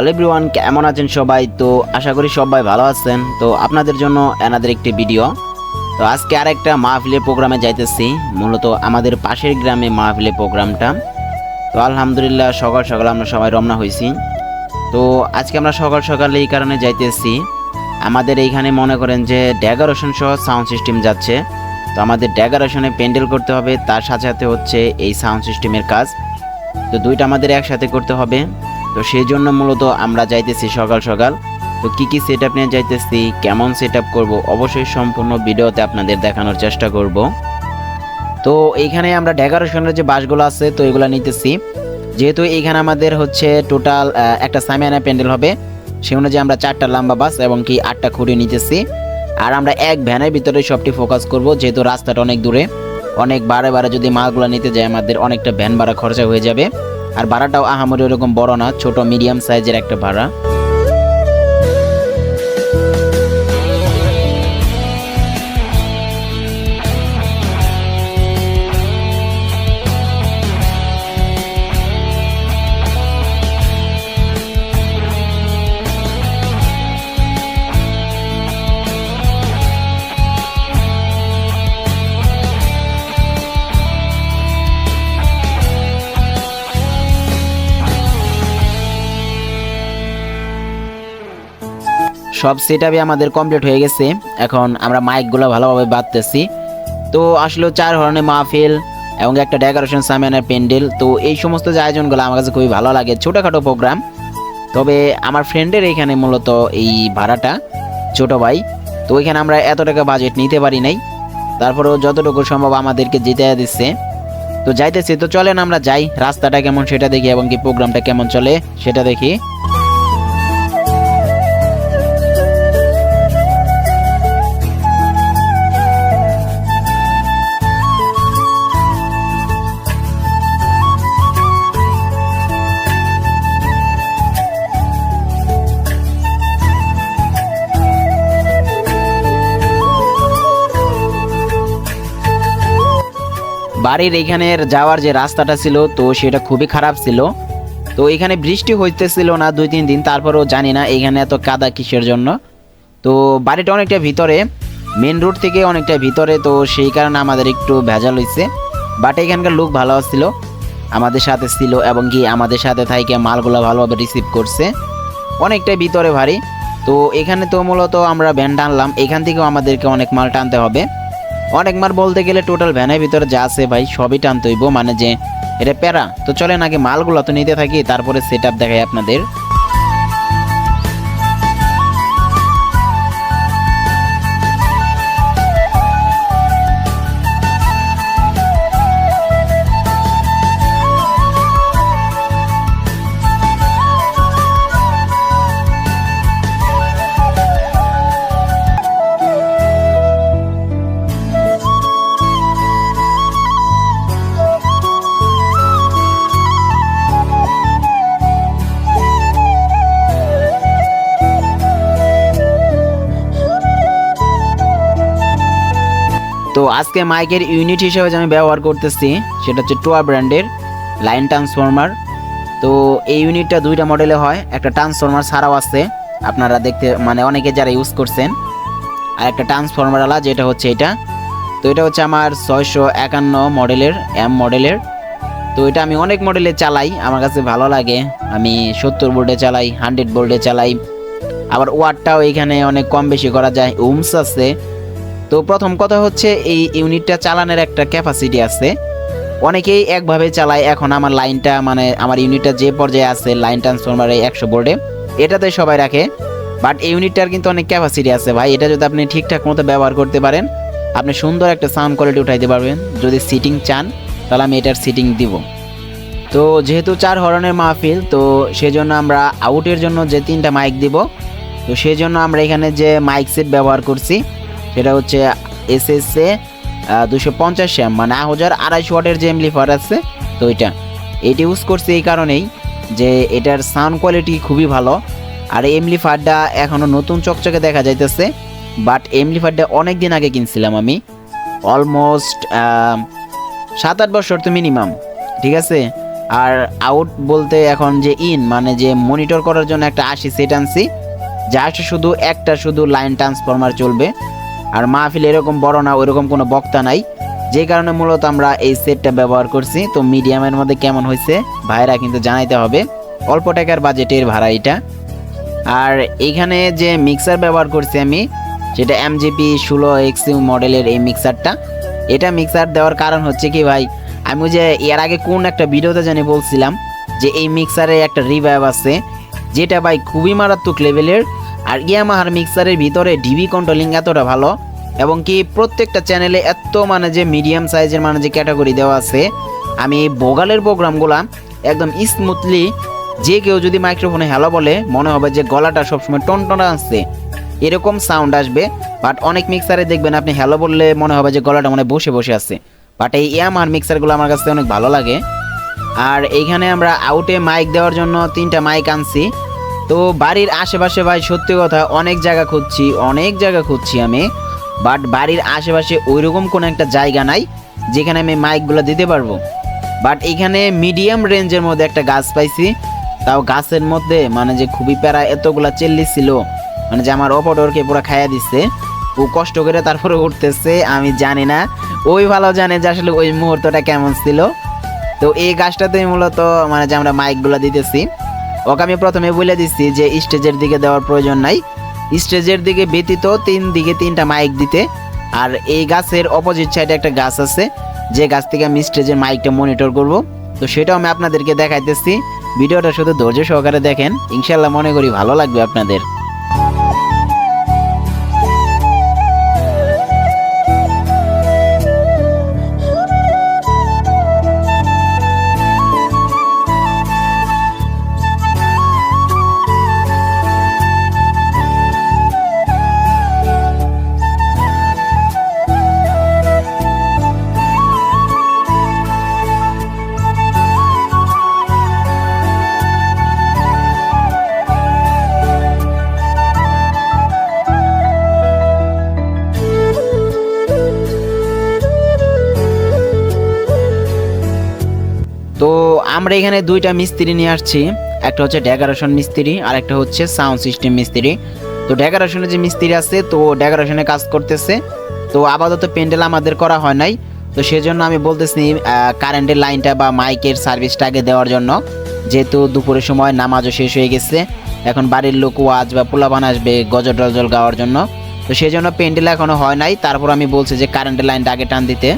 Everyone কেমন আছেন সবাই? তো আশা করি সবাই ভালো আছেন। তো আপনাদের জন্য এনাদের একটি ভিডিও তো আজকে আরেকটা মাহফিলের প্রোগ্রামে যাইতেছি। মূলত আমাদের পাশের গ্রামে মাহফিলের প্রোগ্রামটা তো আলহামদুলিল্লাহ, সকাল সকাল আমরা সবাই রওনা হয়েছি। তো আজকে আমরা সকাল সকাল এই কারণে যাইতেছি। আমাদের এইখানে মনে করেন যে ডেকোরেশন সহ সাউন্ড সিস্টেম যাচ্ছে। তো আমাদের ডেকোরেশনে প্যান্ডেল করতে হবে। তার সাথে সাথে হচ্ছে এই সাউন্ড সিস্টেমের কাজ। তো দুইটা আমাদের একসাথে করতে হবে। তো সেই জন্য মূলত আমরা যাইতেছি সকাল সকাল। তো কি কি সেট আপ নিয়ে যাইতেছি, কেমন সেট আপ করব, অবশ্যই সম্পূর্ণ ভিডিওতে আপনাদের দেখানোর চেষ্টা করব। তো এইখানে আমরা ডেকোরেশনের যে বাসগুলো আছে, তো এগুলো নিতেছি। যেহেতু এইখানে আমাদের হচ্ছে টোটাল একটা সামিয়ানা প্যান্ডেল হবে, সে অনুযায়ী আমরা চারটা লম্বা বাস এবং কি আটটা খুঁড়ি নিতেছি। আর আমরা এক ভ্যানের ভিতরে সবটি ফোকাস করব, যেহেতু রাস্তাটা অনেক দূরে। অনেক বারে বারে যদি মালগুলো নিতে যায়, আমাদের অনেকটা ভ্যান ভাড়া খরচা হয়ে যাবে। আর ভাড়াটাও আহামরি ওরকম বড় না ছোট মিডিয়াম সাইজের একটা ভাড়া। সব সেট আমাদের কমপ্লিট হয়ে গেছে। এখন আমরা মাইকগুলো ভালোভাবে বাঁধতেছি তো আসলে চার ধরনের মাহফিল এবং একটা ডেকোরেশন সামিয়ানের প্যান্ডেল। তো এই সমস্ত যে আয়োজনগুলো আমার কাছে খুবই ভালো লাগে, ছোটোখাটো প্রোগ্রাম তবে আমার ফ্রেন্ডের এখানে মূলত এই ভাড়াটা ছোট ভাই। তো ওইখানে আমরা এত টাকা বাজেট নিতে পারি নাই। তারপরেও যতটুকু সম্ভব আমাদেরকে জিতে দিচ্ছে। তো যাইতেছি, তো চলেন আমরা যাই। রাস্তাটা কেমন সেটা দেখি এবং কি প্রোগ্রামটা কেমন চলে সেটা দেখি। বাড়ির এইখানের যাওয়ার যে রাস্তাটা ছিল, তো সেটা খুবই খারাপ ছিল। তো এখানে বৃষ্টি হইতেছিল না দুই, তিন দিন, তারপরেও জানি না এখানে এত কাদা কিসের জন্য। তো বাড়িটা অনেকটা ভিতরে মেন রোড থেকে অনেকটা ভিতরে, তো সেই কারণে আমাদের একটু ভেজাল হয়েছে বাট এখানকার লোক ভালো ছিল আমাদের সাথে ছিল এবং কি আমাদের সাথে থাইকে মালগুলো ভালোভাবে রিসিভ করছে। অনেকটাই ভিতরে ভারী। তো এখানে তো মূলত আমরা ভ্যান টানলাম, এখান থেকেও আমাদেরকে অনেক মাল টানতে হবে। অনেক মার বলতে গেলে টোটাল ভ্যানের ভিতরে যা আছে ভাই, সবই টানতে হইব। মানে যে, এটা প্যারা। তো চলেন আগে মালগুলো তো নিতে থাকি, তারপরে সেট আপ দেখাই আপনাদের। তো আজকে মাইকের ইউনিট হিসেবে যে আমি ব্যবহার করতেছি, সেটা হচ্ছে টোয়া ব্র্যান্ডের লাইন ট্রান্সফর্মার তো এই ইউনিটটা দুইটা মডেলে হয়, একটা ট্রান্সফর্মার ছাড়াও আছে, আপনারা দেখতে মানে অনেকে যারা ইউজ করছেন। আর একটা ট্রান্সফরমারওয়ালা যেটা হচ্ছে এটা। তো এটা হচ্ছে আমার ছয়শো একান্ন মডেলের এম মডেলের তো এটা আমি অনেক মডেলে চালাই, আমার কাছে ভালো লাগে। আমি সত্তর বোল্টে চালাই হান্ড্রেড বোল্টে চালাই। আবার ওয়াটটাও এখানে অনেক কম বেশি করা যায় উমস আছে। তো প্রথম কথা হচ্ছে এই ইউনিটটা চালানোর একটা ক্যাপাসিটি আছে। অনেকেই একভাবে চালায়, এখন আমার লাইনটা মানে আমার ইউনিটটা যে পর্যায়ে আছে, লাইন ট্রান্সফরমারে একশো বোর্ডে, এটাতে সবাই রাখে। বাট এই ইউনিটটার কিন্তু অনেক ক্যাপাসিটি আছে ভাই, এটা যদি আপনি ঠিকঠাক মতো ব্যবহার করতে পারেন, আপনি সুন্দর একটা সাউন্ড কোয়ালিটি উঠাইতে পারবেন। যদি সিটিং চান, তাহলে আমি এটার সিটিং দিব। তো যেহেতু চার হরনের মাহফিল, তো সেজন্য আমরা আউটের জন্য যে তিনটা মাইক দিব, তো সেই জন্য আমরা এখানে যে মাইক সেট ব্যবহার করছি সেটা হচ্ছে এস এস এ দুশো পঞ্চাশ এম মানে হাজার আড়াইশো ওয়াটের যে এমলিফার আছে, তো এটা। এটা ইউজ করছি এই কারণেই যে এটার সাউন্ড কোয়ালিটি খুবই ভালো। আর এমলিফারটা এখনও নতুন চকচকে দেখা যাইতেছে বাট এমলিফারটা অনেক দিন আগে কিনছিলাম আমি। অলমোস্ট সাত আট বছর তো মিনিমাম ঠিক আছে? আর আউট বলতে এখন যে ইন মানে যে মনিটর করার জন্য একটা আশি সেট আনছি জাস্ট শুধু একটা, শুধু লাইন ট্রান্সফরমার চলবে। আর মাহফিল এরকম বড় না, ওইরকম কোনো বক্তা নাই। যে কারণে মূলত আমরা এই সেটটা ব্যবহার করছি। তো মিডিয়ামের মধ্যে কেমন হয়েছে, ভাইরা কিন্তু জানাইতে হবে। অল্প টাকার বাজেটের ভাড়া এটা। আর এইখানে যে মিক্সার ব্যবহার করছি আমি সেটা এমজিপি ষোলো এক্সিউ মডেলের এই মিক্সারটা এটা মিক্সার দেওয়ার কারণ হচ্ছে কি ভাই, আমি যে এর আগে কোন একটা ভিডিওতে জানি বলছিলাম যে এই মিক্সারে একটা রিভাইভ আছে, যেটা ভাই খুবই মারাত্মক লেভেলের আর ইয়ামাহার মিক্সারের ভিতরে ডিবি কন্ট্রোলিং এতটা ভালো, এবং কি প্রত্যেকটা চ্যানেলে এত মানে যে মিডিয়াম সাইজের মানে যে ক্যাটাগরি দেওয়া আছে, আমি এই বোগালের প্রোগ্রামগুলা একদম স্মুথলি যে কেউ যদি মাইক্রোফোনে হ্যালো বলে, মনে হবে যে গলাটা সবসময় টনটনা আসছে এরকম সাউন্ড আসবে বাট অনেক মিক্সারে দেখবেন আপনি হ্যালো বললে মনে হবে যে গলাটা মানে বসে বসে আছে বাট এই ইয়ামার মিক্সারগুলো আমার কাছে অনেক ভালো লাগে। আর এইখানে আমরা আউটে মাইক দেওয়ার জন্য তিনটা মাইক আনছি তো বাড়ির আশেপাশে ভাই, সত্যি কথা, অনেক জায়গা খুঁজছি, অনেক জায়গা খুঁজছি আমি বাট বাড়ির আশেপাশে ওইরকম কোনো একটা জায়গা নাই, যেখানে আমি মাইকগুলো দিতে পারব। বাট এখানে মিডিয়াম রেঞ্জের মধ্যে একটা গাছ পাইছি, তাও গাছের মধ্যে মানে যে খুবই প্যারা এতগুলা চেল্লি ছিল মানে যে আমার অপটরকে পুরো খাইয়া দিচ্ছে ও কষ্ট করে তারপরে উঠতেছে, আমি জানি না। ওই ভালো জানে যে আসলে ওই মুহূর্তটা কেমন ছিল। তো এই গাছটাতে মূলত মানে যে আমরা মাইকগুলো দিতেছি। ওকে আমি প্রথমে বলে দিচ্ছি যে স্টেজের দিকে দেওয়ার প্রয়োজন নাই। স্টেজের দিকে ব্যতীত তিন দিকে তিনটা মাইক দিতে। আর এই গাছের অপোজিট সাইডে একটা গাছ আছে। যে গাছ থেকে আমি স্টেজের মাইকটা মনিটর করব। তো সেটাও আমি আপনাদেরকে দেখাইতেছি। ভিডিওটা শুধু ধৈর্য সহকারে দেখেন। ইনশাল্লাহ মনে করি ভালো লাগবে আপনাদের। আমরা এখানে দুইটা মিস্ত্রি নিয়ে আসছি। একটা হচ্ছে ডেকোরেশন মিস্ত্রি আর একটা হচ্ছে সাউন্ড সিস্টেম মিস্ত্রি। তো ডেকোরেশনের যে মিস্ত্রি আছে, তো ডেকোরেশনে কাজ করতেছে। তো আপাতত প্যান্ডেল আমাদের করা হয় নাই। তো সেজন্য আমি বলতেছি কারেন্টের লাইনটা বা মাইকের সার্ভিসটা আগে দেওয়ার জন্য। যেহেতু দুপুরের সময় নামাজও শেষ হয়ে গেছে, এখন বাড়ির লোক ওয়াজ বা পোলাপান আসবে, গজল টজল গাওয়ার জন্য। তো সেই জন্য প্যান্ডেল এখনও হয় নাই। তারপর আমি বলছি যে কারেন্টের লাইনটা আগে টান দিতে।